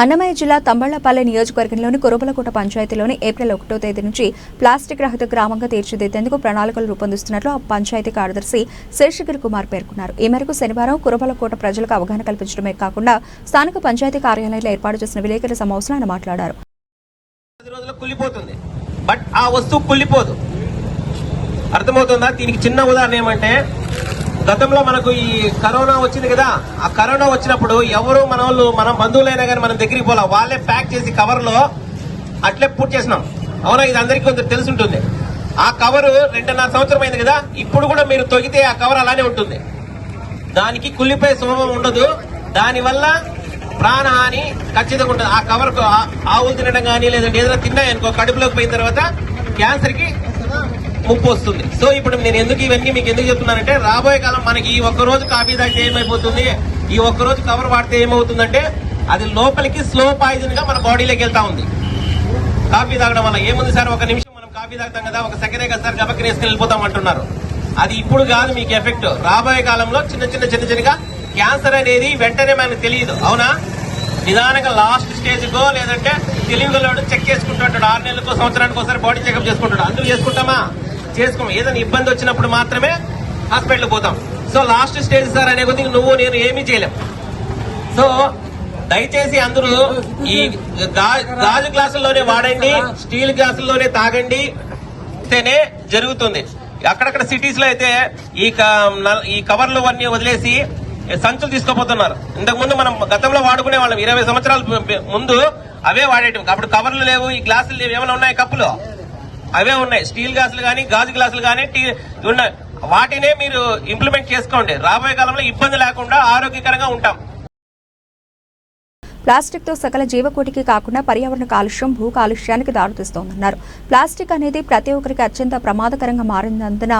అన్నమయ్య జిల్లా తంబళ్ళపల్లె నియోజకవర్గంలోని కురుబలకోట పంచాయతీలోని ఏప్రిల్ ఒకటో తేదీ నుంచి ప్లాస్టిక్ రహిత గ్రామంగా తీర్చిదిద్దేందుకు ప్రణాళికలు రూపొందిస్తున్నట్లు ఆ పంచాయతీ కార్యదర్శి శేషగిరి కుమార్ పేర్కొన్నారు. ఈ మేరకు శనివారం కురబలకోట ప్రజలకు అవగాహన కల్పించడమే కాకుండా స్థానిక పంచాయతీ కార్యాలయంలో ఏర్పాటు చేసిన విలేకరుల సమావేశంలో ఆయన మాట్లాడారు. బట్ ఆ వస్తువు కుళ్ళిపోదు. అర్థమవుతుందా? దీనికి చిన్న ఉదాహరణ ఏమంటే గతంలో మనకు ఈ కరోనా వచ్చింది కదా ఆ కరోనా వచ్చినప్పుడు ఎవరు మన వాళ్ళు మన బంధువులైనా కానీ మనం దగ్గరికి పోలా వాళ్ళే ప్యాక్ చేసి కవర్లో అట్లే పూర్తి చేసినాం. అవునా? ఇది అందరికీ కొంచెం తెలుసుంటుంది. ఆ కవరు రెండున్నర సంవత్సరం అయింది కదా ఇప్పుడు కూడా మీరు తొగితే ఆ కవర్ అలానే ఉంటుంది. దానికి కుళ్ళిపోయే స్వభావం ఉండదు. దానివల్ల ప్రాణహాని ఖచ్చితంగా ఉంటుంది. ఆ కవర్ ఆవులు తినడం కానీ లేదంటే ఏదైనా తిన్నాయనుకో కడుపులోకి పోయిన తర్వాత క్యాన్సర్కి ముప్పు వస్తుంది. సో ఇప్పుడు నేను ఎందుకు ఇవన్నీ మీకు ఎందుకు చెప్తున్నానంటే రాబోయే కాలం మనకి ఈ ఒక్క రోజు కాఫీ తాగితే ఏమైపోతుంది? ఈ ఒక్క రోజు కవర్ వాడితే ఏమవుతుందంటే అది లోపలికి స్లో పాయిజన్గా మన బాడీలోకి వెళ్తా ఉంది. కాఫీ తాగడం వల్ల ఏముంది సార్? ఒక నిమిషం మనం కాఫీ తాగుతాం కదా ఒక సెకండే కదా సార్ గబక్కన వేసుకుని వెళ్ళిపోతాం అంటున్నారు. అది ఇప్పుడు కాదు మీకు ఎఫెక్ట్. రాబోయే కాలంలో చిన్న చిన్న చిన్న చిన్నగా క్యాన్సర్ అనేది వెంటనే మనకు తెలియదు. అవునా? నిదానంగా లాస్ట్ స్టేజ్కో లేదంటే తెలివిగలవాడు చెక్ చేసుకుంటుంటాడు ఆరు నెలలకు సంవత్సరానికి ఒకసారి బాడీ చెకప్ చేసుకుంటాడు. అందులో చేసుకుంటామా? చేసుకోం ఏదైనా ఇబ్బంది వచ్చినప్పుడు మాత్రమే హాస్పిటల్ పోతాం. సో లాస్ట్ స్టేజ్ సార్ అనే కొద్దిగా నువ్వు నేను ఏమీ చేయలేం. సో దయచేసి అందరూ ఈ గాజు గ్లాసుల్లోనే వాడండి స్టీల్ గ్లాసుల్లోనే తాగండి తేనే జరుగుతుంది. అక్కడక్కడ సిటీస్లో అయితే ఈ క- ఈ కవర్లు అన్ని వదిలేసి సంచులు తీసుకోపోతున్నారు. ఇంతకుముందు మనం గతంలో వాడుకునే వాళ్ళం. ఇరవై సంవత్సరాల ముందు అవే వాడేటివి. అప్పుడు కవర్లు లేవు ఈ గ్లాసులు లేవు. ఏమైనా ఉన్నాయి కప్పులు? అవే ఉన్నాయి. స్టీల్ గ్లాసులు కానీ గాజు గ్లాసులు కానీ టీ ఉన్నాయి వాటినే మీరు ఇంప్లిమెంట్ చేసుకోండి. రాబోయే కాలంలో ఇబ్బంది లేకుండా ఆరోగ్యకరంగా ఉంటాం. ప్లాస్టిక్తో సకల జీవకోటికి కాకుండా పర్యావరణ కాలుష్యం భూ కాలుష్యానికి దారితీస్తోందన్నారు ప్లాస్టిక్ అనేది ప్రతి ఒక్కరికి అత్యంత ప్రమాదకరంగా మారినందున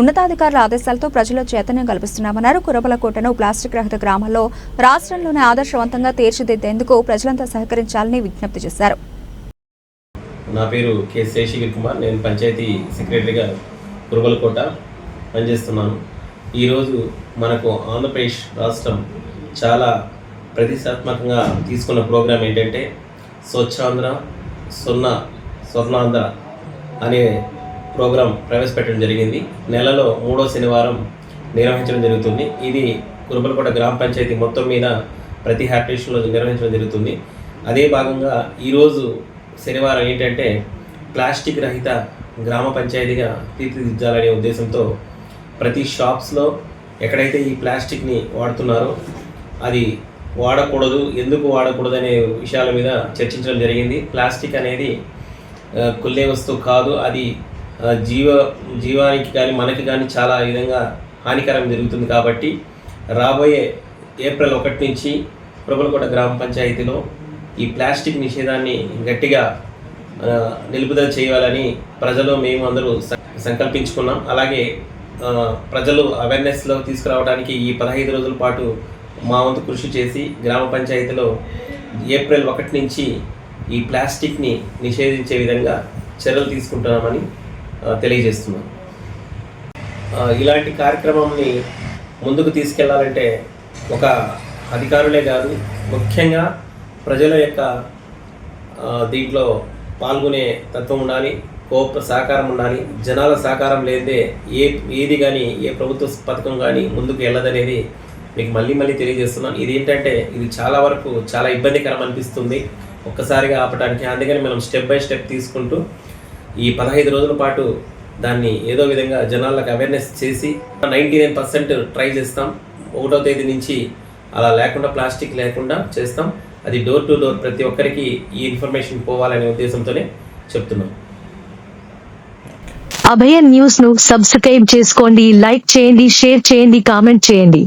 ఉన్నతాధికారుల ఆదేశాలతో ప్రజల్లో చైతన్యం కల్పిస్తున్నామన్నారు. కురబలకోటను ప్లాస్టిక్ రహిత గ్రామాల్లో రాష్ట్రంలోనే ఆదర్శవంతంగా తీర్చిదిద్దేందుకు ప్రజలంతా సహకరించాలని విజ్ఞప్తి చేశారు. నా పేరు కె శేషగిరి కుమార్. నేను పంచాయతీ సెక్రటరీగా కురుబలకోట పనిచేస్తున్నాను. ఈరోజు మనకు ఆంధ్రప్రదేశ్ రాష్ట్రం చాలా ప్రతిష్టాత్మకంగా తీసుకున్న ప్రోగ్రాం ఏంటంటే స్వచ్ఛాంధ్ర సున్నా స్వర్ణాంధ్ర అనే ప్రోగ్రాం ప్రవేశపెట్టడం జరిగింది. నెలలో మూడో శనివారం నిర్వహించడం జరుగుతుంది. ఇది కురుబలకోట గ్రామ పంచాయతీ మొత్తం మీద ప్రతి హ్యాపిటేషన్లో నిర్వహించడం జరుగుతుంది. అదే భాగంగా ఈరోజు శనివారం ఏంటంటే ప్లాస్టిక్ రహిత గ్రామ పంచాయతీగా తీర్చిదిద్దాలనే ఉద్దేశంతో ప్రతి షాప్స్లో ఎక్కడైతే ఈ ప్లాస్టిక్ని వాడుతున్నారో అది వాడకూడదు ఎందుకు వాడకూడదు అనే విషయాల మీద చర్చించడం జరిగింది. ప్లాస్టిక్ అనేది ఆ, కుళ్ళే వస్తువు కాదు అది జీవ జీవానికి కానీ మనకి కానీ చాలా విధంగా హానికరం జరుగుతుంది కాబట్టి రాబోయే ఏప్రిల్ ఒకటి నుంచి ప్రభులకోట గ్రామ పంచాయతీలో ఈ ప్లాస్టిక్ నిషేధాన్ని గట్టిగా నిలుపుదల చేయాలని ప్రజలు మేము అందరూ సంకల్పించుకున్నాం. అలాగే ప్రజలు అవేర్నెస్లో తీసుకురావడానికి ఈ పదహైదు రోజుల పాటు మా వంతు కృషి చేసి గ్రామ పంచాయతీలో ఏప్రిల్ ఒకటి నుంచి ఈ ప్లాస్టిక్ని నిషేధించే విధంగా చర్యలు తీసుకుంటున్నామని తెలియజేస్తున్నాం. ఇలాంటి కార్యక్రమంని ముందుకు తీసుకెళ్ళాలంటే ఒక అధికారులే కాదు ముఖ్యంగా ప్రజల యొక్క దీంట్లో పాల్గొనే తత్వం ఉండాలి కోప సహకారం ఉండాలి. జనాల సహకారం లేదే ఏ ఏది కానీ ఏ ప్రభుత్వ పథకం కానీ ముందుకు వెళ్ళదనేది మీకు మళ్ళీ మళ్ళీ తెలియజేస్తున్నాను. ఇది ఏంటంటే ఇది చాలా వరకు చాలా ఇబ్బందికరం అనిపిస్తుంది ఒక్కసారిగా ఆపడానికి అందుకని మనం స్టెప్ బై స్టెప్ తీసుకుంటూ ఈ పదహైదు రోజుల పాటు దాన్ని ఏదో విధంగా జనాలకు అవేర్నెస్ చేసి నైంటీ నైన్ పర్సెంట్ ట్రై చేస్తాం. ఒకటో తేదీ నుంచి అలా లేకుండా ప్లాస్టిక్ లేకుండా చేస్తాం. అది డోర్ టు డోర్ ప్రతి ఒక్కరికి ఈ ఇన్ఫర్మేషన్ పోవాలనే ఉద్దేశంతోనే చెప్తున్నాం. అభయ న్యూస్ను సబ్స్క్రైబ్ చేసుకోండి లైక్ చేయండి షేర్ చేయండి కామెంట్ చేయండి.